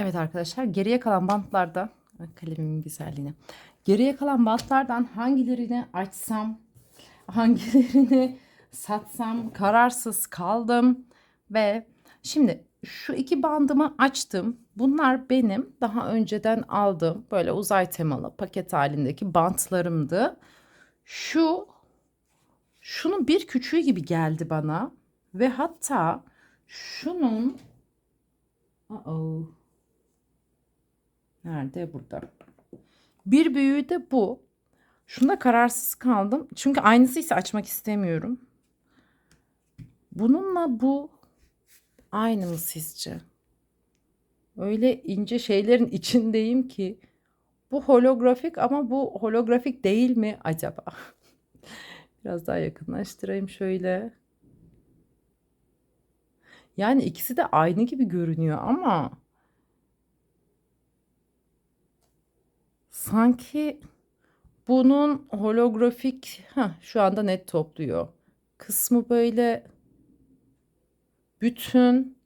Evet arkadaşlar geriye kalan bantlarda kalemimin güzelliğine. Geriye kalan bantlardan hangilerini açsam, hangilerini satsam kararsız kaldım ve şimdi şu iki bandımı açtım. Bunlar benim daha önceden aldığım böyle uzay temalı paket halindeki bantlarımdı. Şu şunun bir küçüğü gibi geldi bana ve hatta şunun Uh-oh. Nerede? Burada. Bir büyüğü de bu. Şunda kararsız kaldım. Çünkü aynısı ise açmak istemiyorum. Bununla bu aynı mı sizce? Öyle ince şeylerin içindeyim ki bu holografik ama bu holografik değil mi acaba? Biraz daha yakınlaştırayım şöyle. Yani ikisi de aynı gibi görünüyor ama sanki bunun holografik Heh, şu anda net topluyor. Kısmı böyle bütün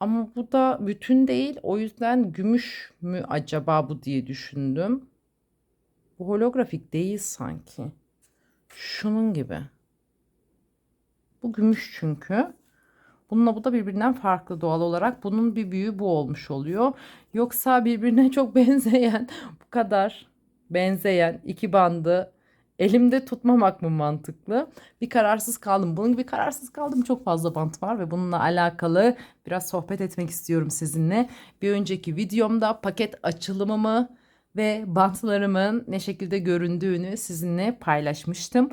ama bu da bütün değil. O yüzden gümüş mü acaba bu diye düşündüm. Bu holografik değil sanki. Şunun gibi. Bu gümüş çünkü. Bununla bu da birbirinden farklı doğal olarak. Bunun bir büyüğü bu olmuş oluyor. Yoksa birbirine çok benzeyen, bu kadar benzeyen iki bandı elimde tutmamak mı mantıklı? Bir kararsız kaldım. Bunun gibi kararsız kaldım. Çok fazla bant var ve bununla alakalı biraz sohbet etmek istiyorum sizinle. Bir önceki videomda paket açılımımı ve bantlarımın ne şekilde göründüğünü sizinle paylaşmıştım.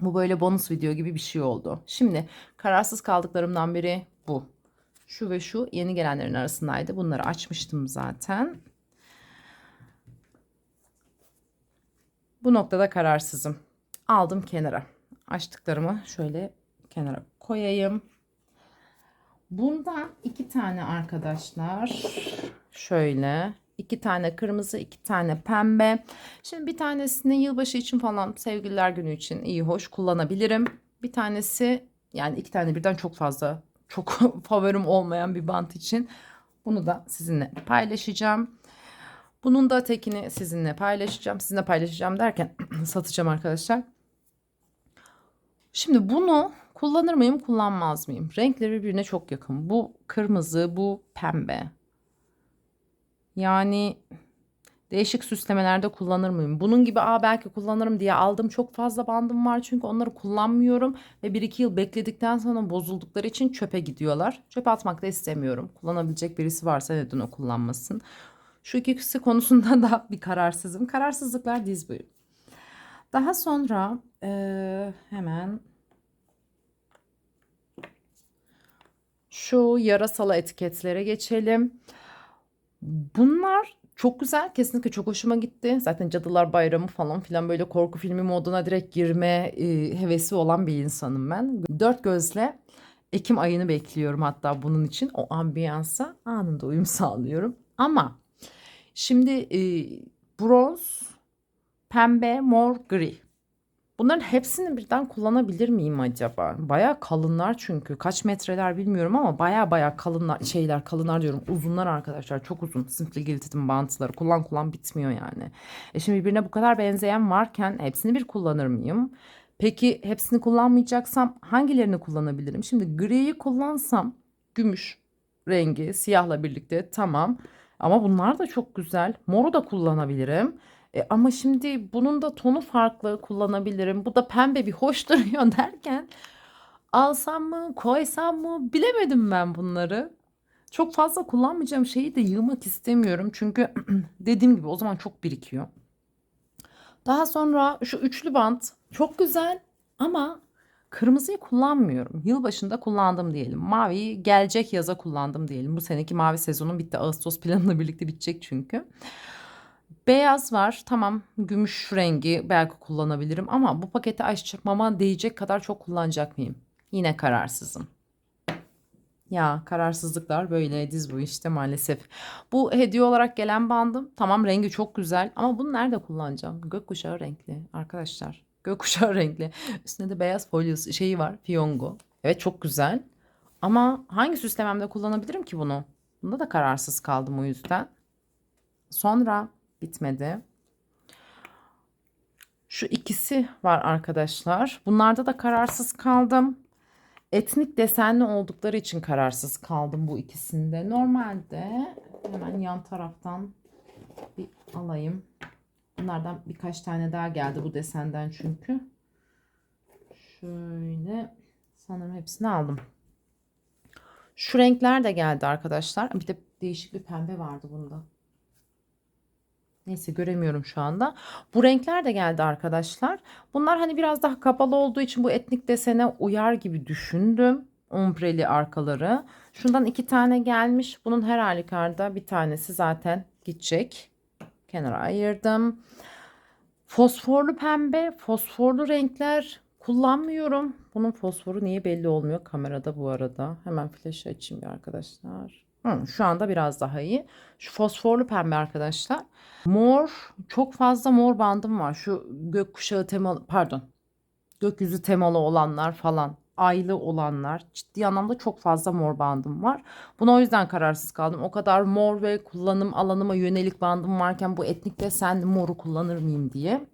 Bu böyle bonus video gibi bir şey oldu. Şimdi kararsız kaldıklarımdan biri bu. Şu ve şu yeni gelenlerin arasındaydı. Bunları açmıştım zaten. Bu noktada kararsızım. Aldım kenara. Açtıklarımı şöyle kenara koyayım. Bundan iki tane arkadaşlar. Şöyle iki tane kırmızı, iki tane pembe. Şimdi bir tanesini yılbaşı için falan sevgililer günü için iyi hoş kullanabilirim. Bir tanesi yani iki tane birden çok fazla çok favorim olmayan bir bant için bunu da sizinle paylaşacağım. Bunun da tekini sizinle paylaşacağım. Sizinle paylaşacağım derken satacağım arkadaşlar. Şimdi bunu kullanır mıyım, kullanmaz mıyım? Renkleri birbirine çok yakın. Bu kırmızı, bu pembe. Yani değişik süslemelerde kullanır mıyım? Bunun gibi aa belki kullanırım diye aldım. Çok fazla bandım var çünkü onları kullanmıyorum. Ve 1-2 yıl bekledikten sonra bozuldukları için çöpe gidiyorlar. Çöpe atmak da istemiyorum. Kullanabilecek birisi varsa neden o kullanmasın. Şu ikisi konusunda da bir kararsızım. Kararsızlıklar diz boyu. Daha sonra eee, hemen şu yarasalı etiketlere geçelim. Bunlar çok güzel. Kesinlikle çok hoşuma gitti. Zaten Cadılar Bayramı falan filan böyle korku filmi moduna direkt girme e, hevesi olan bir insanım ben. Dört gözle Ekim ayını bekliyorum hatta bunun için. O ambiyansa anında uyum sağlıyorum. Ama şimdi e, bronz, pembe, mor, gri. Bunların hepsini birden kullanabilir miyim acaba? Baya kalınlar çünkü. Kaç metreler bilmiyorum ama baya baya kalınlar şeyler kalınlar diyorum. Uzunlar arkadaşlar. Çok uzun. Simply Gilded'in bantları. Kullan kullan bitmiyor yani. E şimdi birbirine bu kadar benzeyen varken hepsini bir kullanır mıyım? Peki hepsini kullanmayacaksam hangilerini kullanabilirim? Şimdi griyi kullansam gümüş rengi siyahla birlikte tamam. Ama bunlar da çok güzel. Moru da kullanabilirim. E, ama şimdi bunun da tonu farklı kullanabilirim. Bu da pembe bir hoş duruyor derken alsam mı koysam mı bilemedim ben bunları. Çok fazla kullanmayacağım şeyi de yığmak istemiyorum. Çünkü dediğim gibi o zaman çok birikiyor. Daha sonra şu üçlü bant çok güzel ama kırmızıyı kullanmıyorum. Yılbaşında kullandım diyelim. Maviyi gelecek yaza kullandım diyelim. Bu seneki mavi sezonun bitti. Ağustos planıyla birlikte bitecek çünkü. Beyaz var. Tamam gümüş rengi belki kullanabilirim ama bu paketi açmama değecek kadar çok kullanacak mıyım? Yine kararsızım. Ya kararsızlıklar böyle diz bu işte maalesef. Bu hediye olarak gelen bandım. Tamam rengi çok güzel ama bunu nerede kullanacağım? Gökkuşağı renkli arkadaşlar. Gökkuşağı renkli. Üstünde de beyaz folyosu şeyi var. Fiyongo. Evet çok güzel. Ama hangi süslememde kullanabilirim ki bunu? Bunda da kararsız kaldım o yüzden. Sonra bitmedi. Şu ikisi var arkadaşlar. Bunlarda da kararsız kaldım. Etnik desenli oldukları için kararsız kaldım bu ikisinde. Normalde hemen yan taraftan bir alayım. Bunlardan birkaç tane daha geldi bu desenden çünkü. Şöyle sanırım hepsini aldım. Şu renkler de geldi arkadaşlar. Bir de değişik bir pembe vardı bunda. Neyse göremiyorum şu anda. Bu renkler de geldi arkadaşlar. Bunlar hani biraz daha kapalı olduğu için bu etnik desene uyar gibi düşündüm. Ombreli arkaları. Şundan iki tane gelmiş. Bunun her halükarda bir tanesi zaten gidecek. Kenara ayırdım. Fosforlu pembe, fosforlu renkler kullanmıyorum. Bunun fosforu niye belli olmuyor kamerada bu arada. Hemen flaşı açayım arkadaşlar. Hı, şu anda biraz daha iyi. Şu fosforlu pembe arkadaşlar. Mor, çok fazla mor bandım var. Şu gökkuşağı temalı, pardon. Gökyüzü temalı olanlar falan. Aylı olanlar. Ciddi anlamda çok fazla mor bandım var. Buna o yüzden kararsız kaldım. O kadar mor ve kullanım alanıma yönelik bandım varken bu etnik desenli moru kullanır mıyım diye.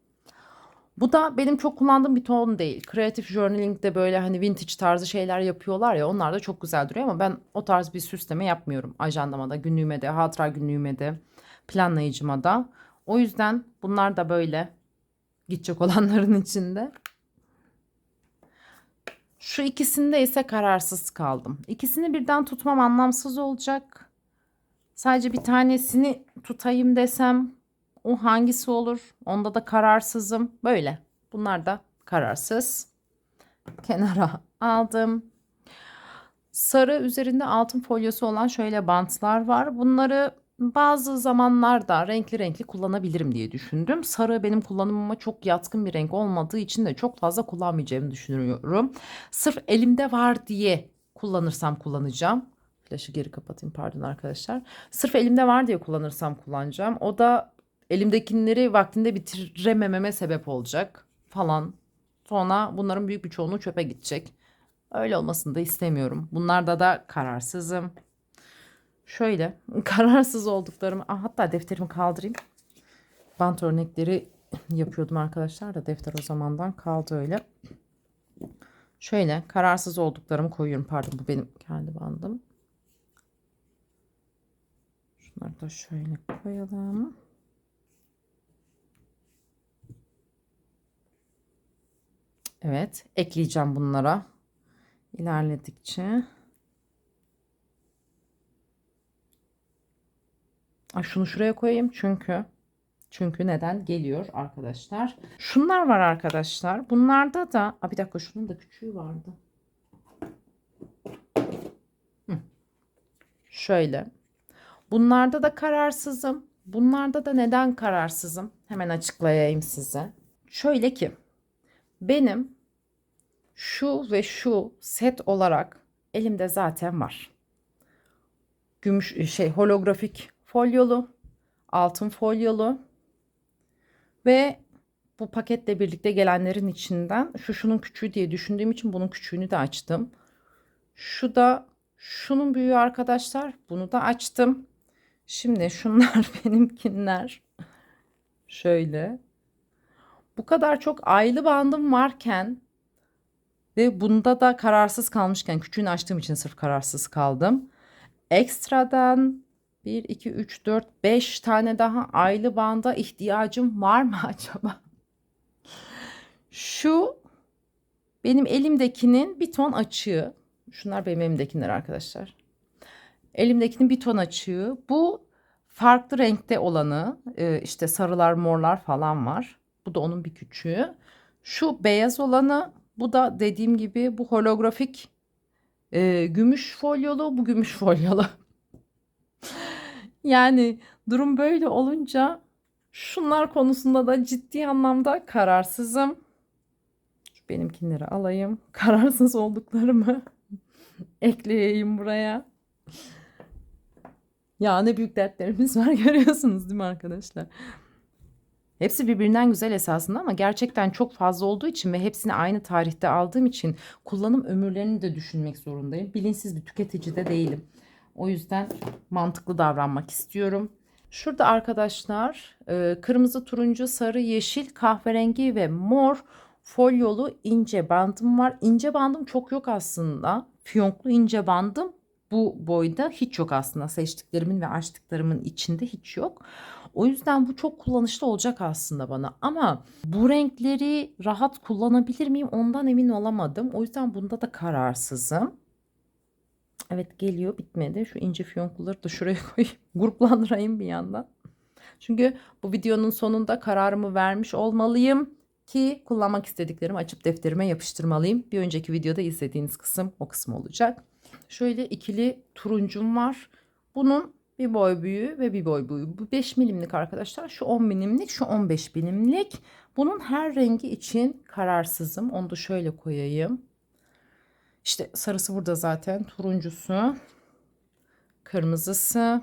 Bu da benim çok kullandığım bir ton değil. Creative Journaling'de böyle hani vintage tarzı şeyler yapıyorlar ya onlar da çok güzel duruyor ama ben o tarz bir süsleme yapmıyorum. Ajandama da, günlüğüme de, hatıra günlüğüme de, planlayıcıma da. O yüzden bunlar da böyle gidecek olanların içinde. Şu ikisinde ise kararsız kaldım. İkisini birden tutmam anlamsız olacak. Sadece bir tanesini tutayım desem o hangisi olur? Onda da kararsızım. Böyle. Bunlar da kararsız. Kenara aldım. Sarı üzerinde altın folyosu olan şöyle bantlar var. Bunları bazı zamanlarda renkli renkli kullanabilirim diye düşündüm. Sarı benim kullanımıma çok yatkın bir renk olmadığı için de çok fazla kullanmayacağımı düşünüyorum. Sırf elimde var diye kullanırsam kullanacağım. Flaşı geri kapatayım pardon arkadaşlar. Sırf elimde var diye kullanırsam kullanacağım. O da elimdekileri vaktinde bitiremememe sebep olacak falan. Sonra bunların büyük bir çoğunluğu çöpe gidecek. Öyle olmasını da istemiyorum. Bunlarda da kararsızım. Şöyle kararsız olduklarımı ah, hatta defterimi kaldırayım. Bant örnekleri yapıyordum arkadaşlar da defter o zamandan kaldı öyle. Şöyle kararsız olduklarımı koyuyorum. Pardon bu benim kendi bandım. Şunları da şöyle koyalım. Evet, ekleyeceğim bunlara. İlerledikçe. Ay şunu şuraya koyayım çünkü çünkü neden geliyor arkadaşlar. Şunlar var arkadaşlar. Bunlarda da Aa, bir dakika şunun da küçüğü vardı. Şöyle. Bunlarda da kararsızım. Bunlarda da neden kararsızım? Hemen açıklayayım size. Şöyle ki benim şu ve şu set olarak elimde zaten var. Gümüş şey holografik folyolu, altın folyolu ve bu paketle birlikte gelenlerin içinden şu şunun küçüğü diye düşündüğüm için bunun küçüğünü de açtım. Şu da şunun büyüğü arkadaşlar. Bunu da açtım. Şimdi şunlar benimkinler. Şöyle. Bu kadar çok aylı bandım varken ve bunda da kararsız kalmışken küçüğünü açtığım için sırf kararsız kaldım. Ekstradan 1, 2, 3, 4, 5 tane daha aylı banda ihtiyacım var mı acaba? Şu benim elimdekinin bir ton açığı. Şunlar benim elimdekiler arkadaşlar. Elimdekinin bir ton açığı. Bu farklı renkte olanı e, işte sarılar morlar falan var. Bu da onun bir küçüğü. Şu beyaz olanı bu da dediğim gibi bu holografik e, gümüş folyolu bu gümüş folyolu. yani durum böyle olunca şunlar konusunda da ciddi anlamda kararsızım. Şu benimkinleri alayım. Kararsız olduklarımı ekleyeyim buraya. Ya ne büyük dertlerimiz var görüyorsunuz değil mi arkadaşlar? Hepsi birbirinden güzel esasında ama gerçekten çok fazla olduğu için ve hepsini aynı tarihte aldığım için kullanım ömürlerini de düşünmek zorundayım. Bilinçsiz bir tüketici de değilim. O yüzden mantıklı davranmak istiyorum. Şurada arkadaşlar e, kırmızı, turuncu, sarı, yeşil, kahverengi ve mor folyolu ince bandım var. İnce bandım çok yok aslında. Fiyonklu ince bandım bu boyda hiç yok aslında. Seçtiklerimin ve açtıklarımın içinde hiç yok. O yüzden bu çok kullanışlı olacak aslında bana. Ama bu renkleri rahat kullanabilir miyim ondan emin olamadım. O yüzden bunda da kararsızım. Evet geliyor bitmedi. Şu ince fiyonkluları da şuraya koyayım. Gruplandırayım bir yandan. Çünkü bu videonun sonunda kararımı vermiş olmalıyım ki kullanmak istediklerimi açıp defterime yapıştırmalıyım. Bir önceki videoda izlediğiniz kısım o kısım olacak. Şöyle ikili turuncum var. Bunun bir boy büyüğü ve bir boy büyüğü. Bu 5 milimlik arkadaşlar. Şu 10 milimlik, şu 15 milimlik. Bunun her rengi için kararsızım. Onu da şöyle koyayım. İşte sarısı burada zaten. Turuncusu, kırmızısı,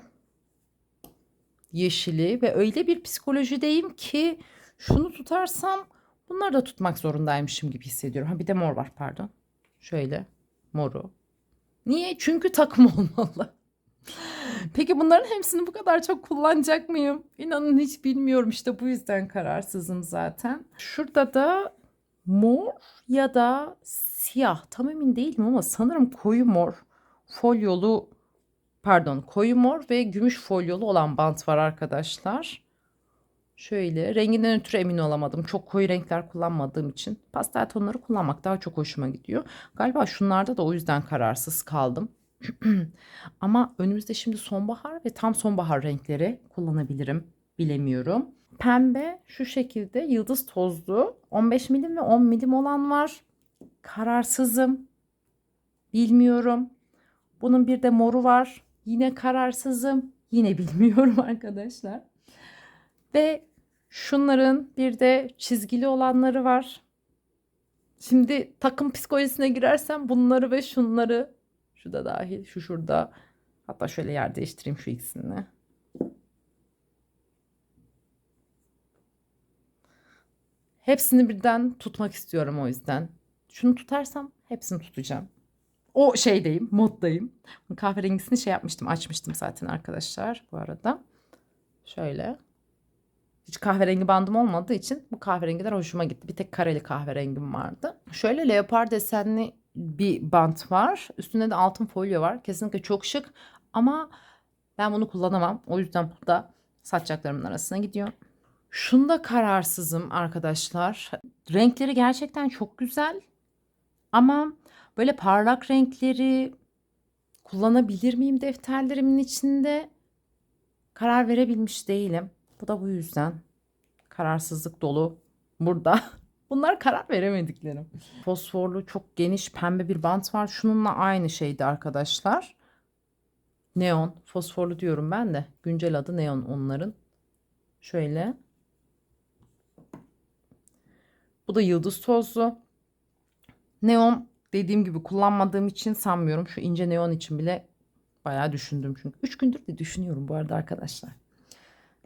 yeşili ve öyle bir psikolojideyim ki şunu tutarsam bunları da tutmak zorundaymışım gibi hissediyorum. Ha bir de mor var pardon. Şöyle moru. Niye? Çünkü takım olmalı. Peki bunların hepsini bu kadar çok kullanacak mıyım? İnanın hiç bilmiyorum işte bu yüzden kararsızım zaten. Şurada da mor ya da siyah tam emin değilim ama sanırım koyu mor folyolu pardon koyu mor ve gümüş folyolu olan bant var arkadaşlar. Şöyle renginden ötürü emin olamadım. Çok koyu renkler kullanmadığım için pastel tonları kullanmak daha çok hoşuma gidiyor. Galiba şunlarda da o yüzden kararsız kaldım. Ama önümüzde şimdi sonbahar ve tam sonbahar renkleri kullanabilirim. Bilemiyorum. Pembe şu şekilde yıldız tozlu 15 milim ve 10 milim olan var. Kararsızım. Bilmiyorum. Bunun bir de moru var. Yine kararsızım. Yine bilmiyorum arkadaşlar. Ve şunların bir de çizgili olanları var. Şimdi takım psikolojisine girersem bunları ve şunları şu da dahil, şu şurada. Hatta şöyle yer değiştireyim şu ikisini. Hepsini birden tutmak istiyorum o yüzden. Şunu tutarsam hepsini tutacağım. O şeydeyim, moddayım. Kahverengisini şey yapmıştım, açmıştım zaten arkadaşlar bu arada. Şöyle. Hiç kahverengi bandım olmadığı için bu kahverengiler hoşuma gitti. Bir tek kareli kahverengim vardı. Şöyle leopar desenli bir bant var. Üstünde de altın folyo var. Kesinlikle çok şık ama ben bunu kullanamam. O yüzden bu da saçacaklarımın arasına gidiyor. Şunda kararsızım arkadaşlar. Renkleri gerçekten çok güzel. Ama böyle parlak renkleri kullanabilir miyim defterlerimin içinde? Karar verebilmiş değilim. Bu da bu yüzden kararsızlık dolu burada. Bunlar karar veremediklerim. Fosforlu çok geniş pembe bir bant var. Şununla aynı şeydi arkadaşlar. Neon. Fosforlu diyorum ben de. Güncel adı neon onların. Şöyle. Bu da yıldız tozlu. Neon dediğim gibi kullanmadığım için sanmıyorum. Şu ince neon için bile bayağı düşündüm çünkü. 3 gündür de düşünüyorum bu arada arkadaşlar.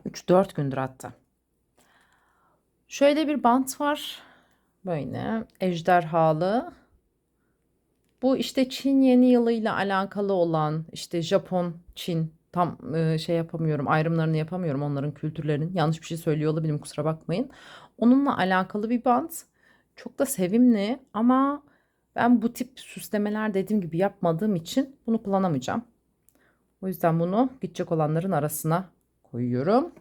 3-4 gündür hatta. Şöyle bir bant var. Böyle ejderhalı. Bu işte Çin yeni yılıyla alakalı olan işte Japon, Çin tam e, şey yapamıyorum ayrımlarını yapamıyorum onların kültürlerinin. Yanlış bir şey söylüyor olabilirim kusura bakmayın. Onunla alakalı bir bant. Çok da sevimli ama ben bu tip süslemeler dediğim gibi yapmadığım için bunu kullanamayacağım. O yüzden bunu gidecek olanların arasına koyuyorum.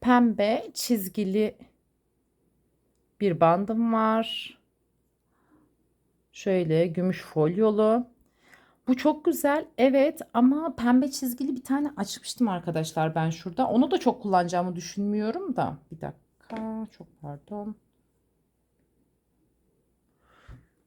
Pembe çizgili bir bandım var. Şöyle gümüş folyolu. Bu çok güzel. Evet ama pembe çizgili bir tane açmıştım arkadaşlar ben şurada. Onu da çok kullanacağımı düşünmüyorum da. Bir dakika. Çok pardon.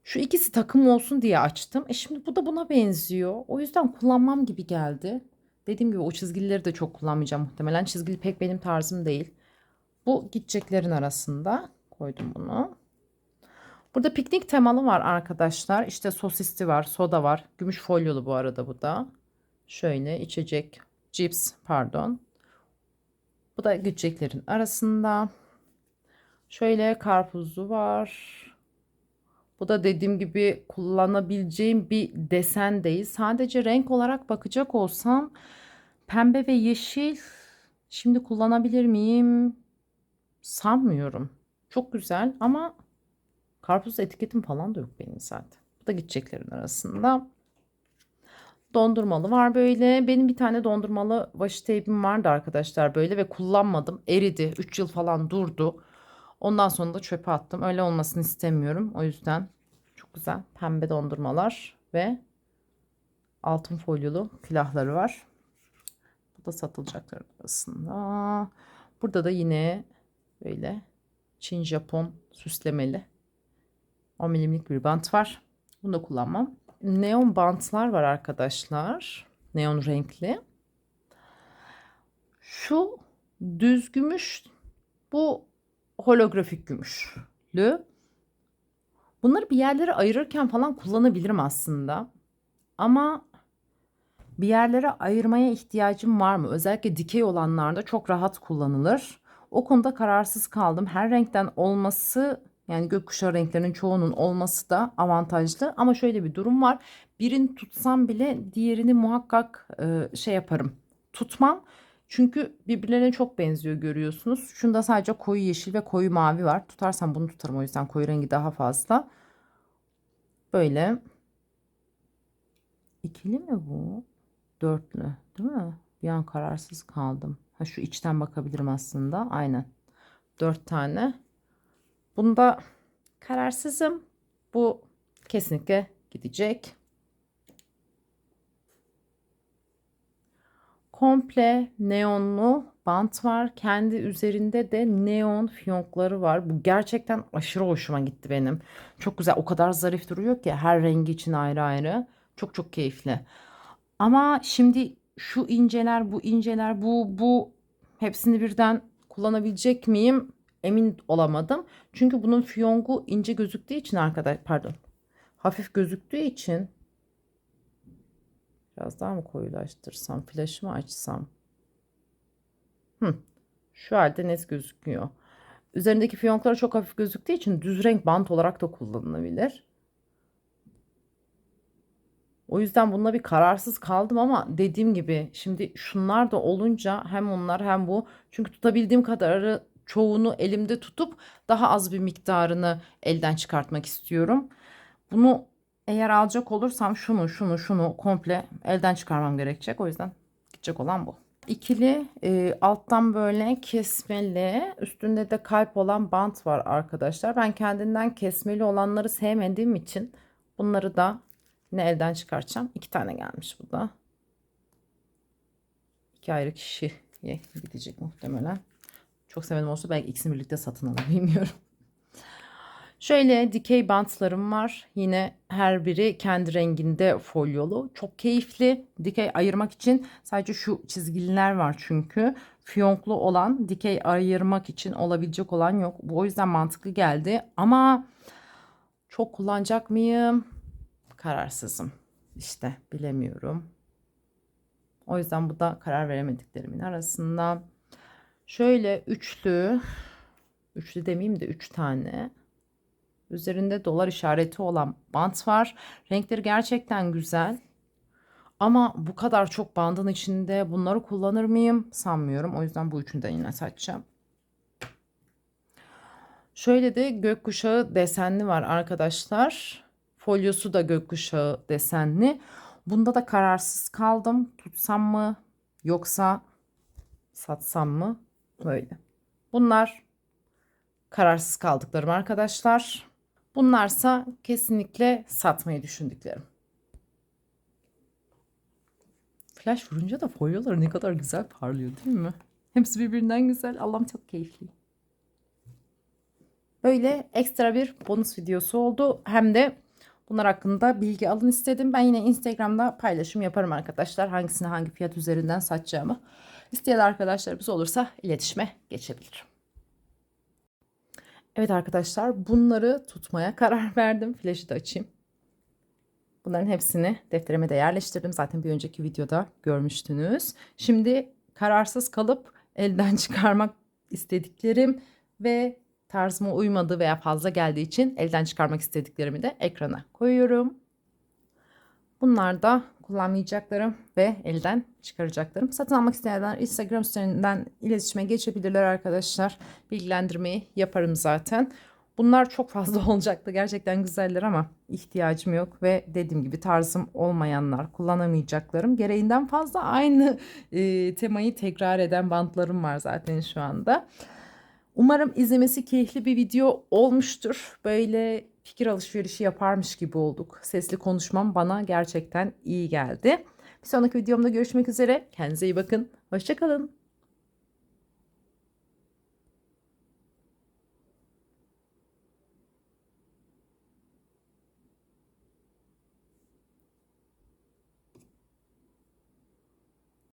Şu ikisi takım olsun diye açtım. E şimdi bu da buna benziyor. O yüzden kullanmam gibi geldi. Dediğim gibi o çizgileri de çok kullanmayacağım muhtemelen. Çizgili pek benim tarzım değil. Bu gideceklerin arasında koydum bunu. Burada piknik temalı var arkadaşlar. İşte sosisli var, soda var. Gümüş folyolu bu arada bu da. Şöyle içecek, cips pardon. Bu da gideceklerin arasında. Şöyle karpuzlu var. Bu da dediğim gibi kullanabileceğim bir desen değil. Sadece renk olarak bakacak olsam pembe ve yeşil şimdi kullanabilir miyim? Sanmıyorum. Çok güzel ama karpuz etiketim falan da yok benim zaten. Bu da gideceklerin arasında. Dondurmalı var böyle. Benim bir tane dondurmalı washi tape'im vardı arkadaşlar böyle ve kullanmadım. Eridi. 3 yıl falan durdu. Ondan sonra da çöpe attım. Öyle olmasını istemiyorum. O yüzden çok güzel pembe dondurmalar ve altın folyolu külahları var. Bu da satılacaklar arasında. Burada da yine böyle Çin Japon süslemeli 10 milimlik bir bant var. Bunu da kullanmam. Neon bantlar var arkadaşlar. Neon renkli. Şu düz gümüş. Bu holografik gümüşlü. Bunları bir yerlere ayırırken falan kullanabilirim aslında. Ama bir yerlere ayırmaya ihtiyacım var mı? Özellikle dikey olanlarda çok rahat kullanılır. O konuda kararsız kaldım. Her renkten olması yani gökkuşağı renklerinin çoğunun olması da avantajlı. Ama şöyle bir durum var. Birini tutsam bile diğerini muhakkak e, şey yaparım. Tutmam. Çünkü birbirlerine çok benziyor görüyorsunuz. Şunda sadece koyu yeşil ve koyu mavi var. Tutarsam bunu tutarım o yüzden koyu rengi daha fazla. Böyle. İkili mi bu? Dörtlü değil mi? Bir an kararsız kaldım. Ha şu içten bakabilirim aslında. Aynen. Dört tane. Bunda kararsızım. Bu kesinlikle gidecek. Komple neonlu bant var. Kendi üzerinde de neon fiyonkları var. Bu gerçekten aşırı hoşuma gitti benim. Çok güzel. O kadar zarif duruyor ki her rengi için ayrı ayrı. Çok çok keyifli. Ama şimdi şu inceler, bu inceler, bu bu hepsini birden kullanabilecek miyim? Emin olamadım. Çünkü bunun fiyongu ince gözüktüğü için arkadaş pardon. Hafif gözüktüğü için biraz daha mı koyulaştırsam, flaşı mı açsam? Hı. Şu halde net gözüküyor. Üzerindeki fiyonklar çok hafif gözüktüğü için düz renk bant olarak da kullanılabilir. O yüzden bununla bir kararsız kaldım ama dediğim gibi şimdi şunlar da olunca hem onlar hem bu çünkü tutabildiğim kadarı çoğunu elimde tutup daha az bir miktarını elden çıkartmak istiyorum. Bunu eğer alacak olursam şunu şunu şunu komple elden çıkarmam gerekecek. O yüzden gidecek olan bu. İkili e, alttan böyle kesmeli üstünde de kalp olan bant var arkadaşlar. Ben kendinden kesmeli olanları sevmediğim için bunları da ne elden çıkartacağım. İki tane gelmiş bu da. İki ayrı kişiye gidecek muhtemelen. Çok sevenim olsa belki ikisini birlikte satın alır bilmiyorum. Şöyle dikey bantlarım var. Yine her biri kendi renginde folyolu. Çok keyifli. Dikey ayırmak için sadece şu çizgililer var çünkü. Fiyonklu olan dikey ayırmak için olabilecek olan yok. Bu o yüzden mantıklı geldi. Ama çok kullanacak mıyım? Kararsızım. İşte bilemiyorum. O yüzden bu da karar veremediklerimin arasında. Şöyle üçlü, üçlü demeyeyim de üç tane. Üzerinde dolar işareti olan bant var. Renkleri gerçekten güzel. Ama bu kadar çok bandın içinde bunları kullanır mıyım sanmıyorum. O yüzden bu üçünü de yine seçeceğim. Şöyle de gökkuşağı desenli var arkadaşlar. Folyosu da gökkuşağı desenli. Bunda da kararsız kaldım. Tutsam mı yoksa satsam mı? Böyle. Bunlar kararsız kaldıklarım arkadaşlar. Bunlarsa kesinlikle satmayı düşündüklerim. Flash vurunca da folyolar ne kadar güzel parlıyor değil mi? Hepsi birbirinden güzel. Allah'ım çok keyifli. Böyle ekstra bir bonus videosu oldu. Hem de bunlar hakkında bilgi alın istedim. Ben yine Instagram'da paylaşım yaparım arkadaşlar. Hangisini hangi fiyat üzerinden satacağımı. İsteyen arkadaşlarımız olursa iletişime geçebilirim. Evet arkadaşlar bunları tutmaya karar verdim. Flash'ı da açayım. Bunların hepsini defterime de yerleştirdim. Zaten bir önceki videoda görmüştünüz. Şimdi kararsız kalıp elden çıkarmak istediklerim ve tarzıma uymadığı veya fazla geldiği için elden çıkarmak istediklerimi de ekrana koyuyorum. Bunlar da kullanmayacaklarım ve elden çıkaracaklarım. Satın almak isteyenler Instagram üzerinden iletişime geçebilirler arkadaşlar. Bilgilendirmeyi yaparım zaten. Bunlar çok fazla olacaktı. Gerçekten güzeller ama ihtiyacım yok ve dediğim gibi tarzım olmayanlar, kullanamayacaklarım. Gereğinden fazla aynı e, temayı tekrar eden bantlarım var zaten şu anda. Umarım izlemesi keyifli bir video olmuştur. Böyle fikir alışverişi yaparmış gibi olduk. Sesli konuşmam bana gerçekten iyi geldi. Bir sonraki videomda görüşmek üzere. Kendinize iyi bakın. Hoşçakalın.